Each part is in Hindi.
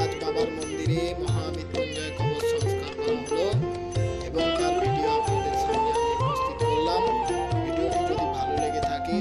আজ বাবার মন্দিরে সংস্কার করা হলো এবং তার ভিডিও আমি যদি ভালো লেগে থাকে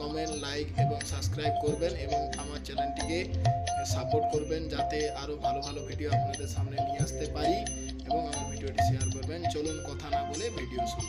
কমেন্ট লাইক এবং সাবস্ক্রাইব করবেন এবং আমার চ্যানেলটিকে সাপোর্ট করবেন যাতে আরও ভালো ভালো ভিডিও আপনাদের সামনে নিয়ে আসতে পারি এবং আমার ভিডিওটি শেয়ার করবেন। চলুন কথা না বলে ভিডিও শুরু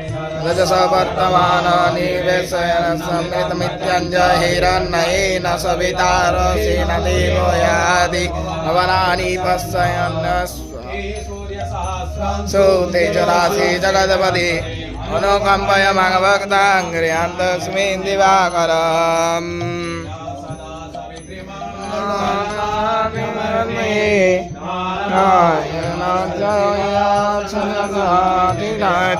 रजसवर्तमानानि वेशयन समृतमित्यञ्जहिरन्नयेन सवितारसेन देवो यादि भवनानि पश्यन् सूतेजराशि जगदपति अनुकम्पय मगभक्ताङ्ग्रियान् तस्मिन् दिवाकरम्। नारायण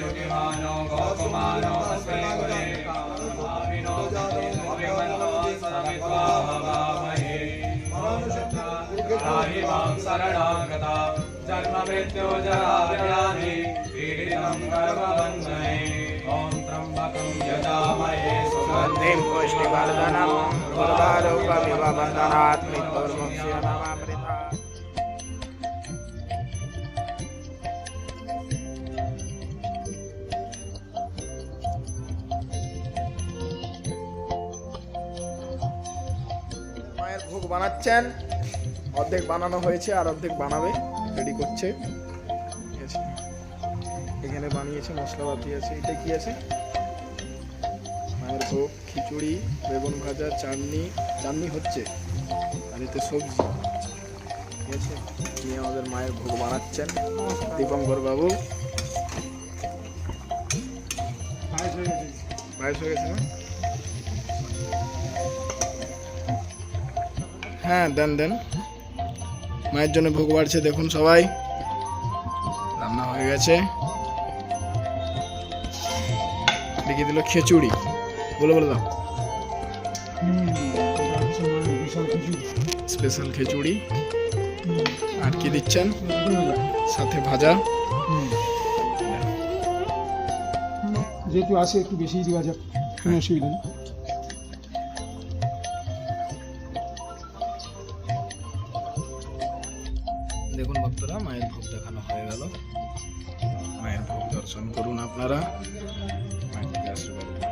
मान आयुगिमानो गोकुमानो अस्मै कुले कामिनो समित्वा भवामहे राहि माँ पीडितं गर्भबन्धने ॐ त्र्यम्बकं यजामहे, सुगन्धिं गन्धिं पुष्टिवर्धनम् उर्वारुकमिव बन्धनात् मृत्युर्मुक्ष्य বানাচ্ছেন। অর্ধেক বানানো হয়েছে আর অর্ধেক বানাবে রেডি করছে। ঠিক আছে। এখানে বানিয়েছে মশলাপাতি আছে। এটা কি আছে? মায়ের ভোগ খিচুড়ি বেগুন ভাজা চাটনি। চাটনি হচ্ছে। আর এতে সবজি। ঠিক আছে? নিয়ে আমাদের মায়ের ভোগ বানাচ্ছেন। দীপঙ্কর বাবু। পায়েস হয়ে গেছে না? হ্যাঁ দেন দেন। মায়ের জন্য ভোগ বাড়ছে, দেখুন সবাই। রান্না হয়ে গেছে। লিখে দিল খিচুড়ি। বলে বলে দাও। স্পেশাল খিচুড়ি। আর কি দিচ্ছেন? সাথে ভাজা। যেহেতু আসে একটু বেশি দেওয়া যাক, কোনো অসুবিধা নেই। দেখুন ভক্তরা মায়ের ভোগ দেখানো হয়ে গেল। মায়ের ভোগ দর্শন করুন আপনারা। মায়ের আশীর্বাদ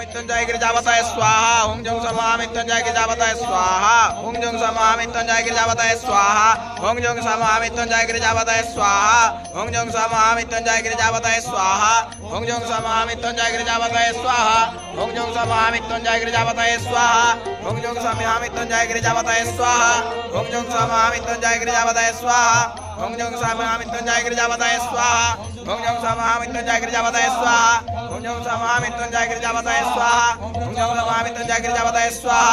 मृत्युंजय गिरिजावताय स्वाहा। ओं जं समा मृत्युंजय गिरिजावताय स्वाहा। ओं जं समा मृत्युंजय गिरिजावताय स्वाहा। ओं जं समा मृत्युंजय गिरिजावताय स्वाहा। ओं जं समा मृत्युंजय गिरिजावताय स्वाहा। ओं जं समा मृत्युंजय गिरिजावताय स्वाहा। ओं जं समा मृत्युंजय गिरिजावताय स्वाहा। ओं जं समा मृत्युंजय गिरिजावताय स्वाहा। ओं जं समा मृत्युंजय गिरिजावताय स्वाहा। ओम जम स्वामित्वंजय गिरिजावताय स्वाहा ओम जम स्वामित्वंजय गिरिजावताय स्वाहा ओम जम स्वामित्वंजय गिरिजावताय स्वाहा ओम जम स्वामित्वंजय गिरिजावताय स्वाहा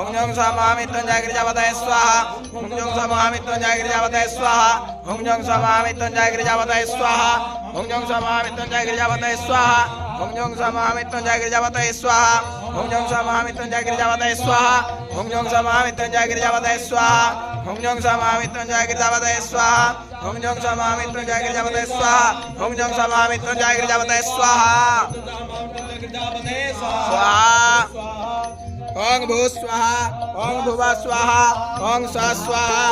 ओम जम स्वामित्वंजय गिरिजावताय स्वाहा ओम जम स्वामित्वंजय गिरिजावताय स्वाहा ओम जम स्वामित्वंजय गिरिजावताय स्वाहा ओम जम स्वामित्वंजय गिरिजावताय स्वाहा ॐ जों स्वाहा ॐ जों स्वाहा ॐ जों स्वाहा ॐ जों स्वाहा स्व स्वाहा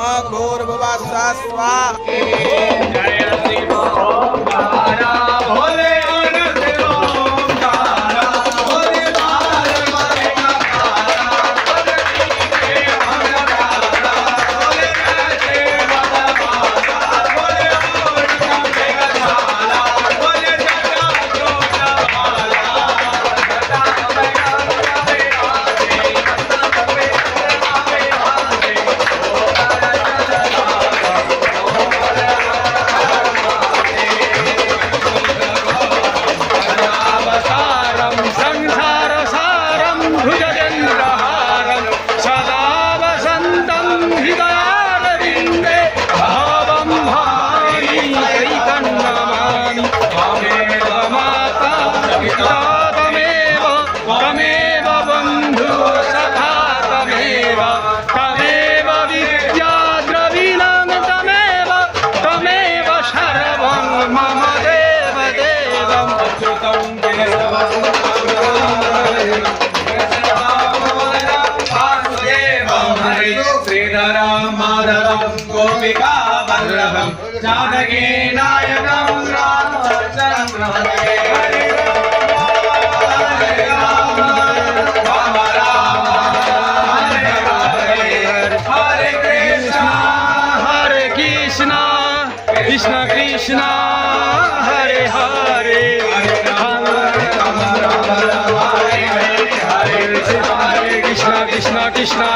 ओं भूर्भुव स्वाहा श्रीधरं माधवं गोपिका वल्लभं जानकी नायकं रामचन्द्रं हरे हरे राम राम राम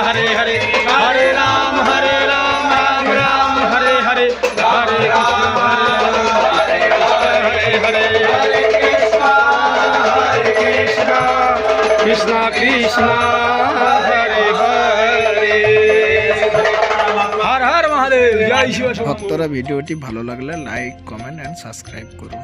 हरे हरे কৃষ্ণ কৃষ্ণ, হরে হরে। হর হর মহাদেব, জয় শিব ভক্তরা ভিডিওটি ভালো লাগলে লাইক, কমেন্ট অ্যান্ড সাবস্ক্রাইব করুন।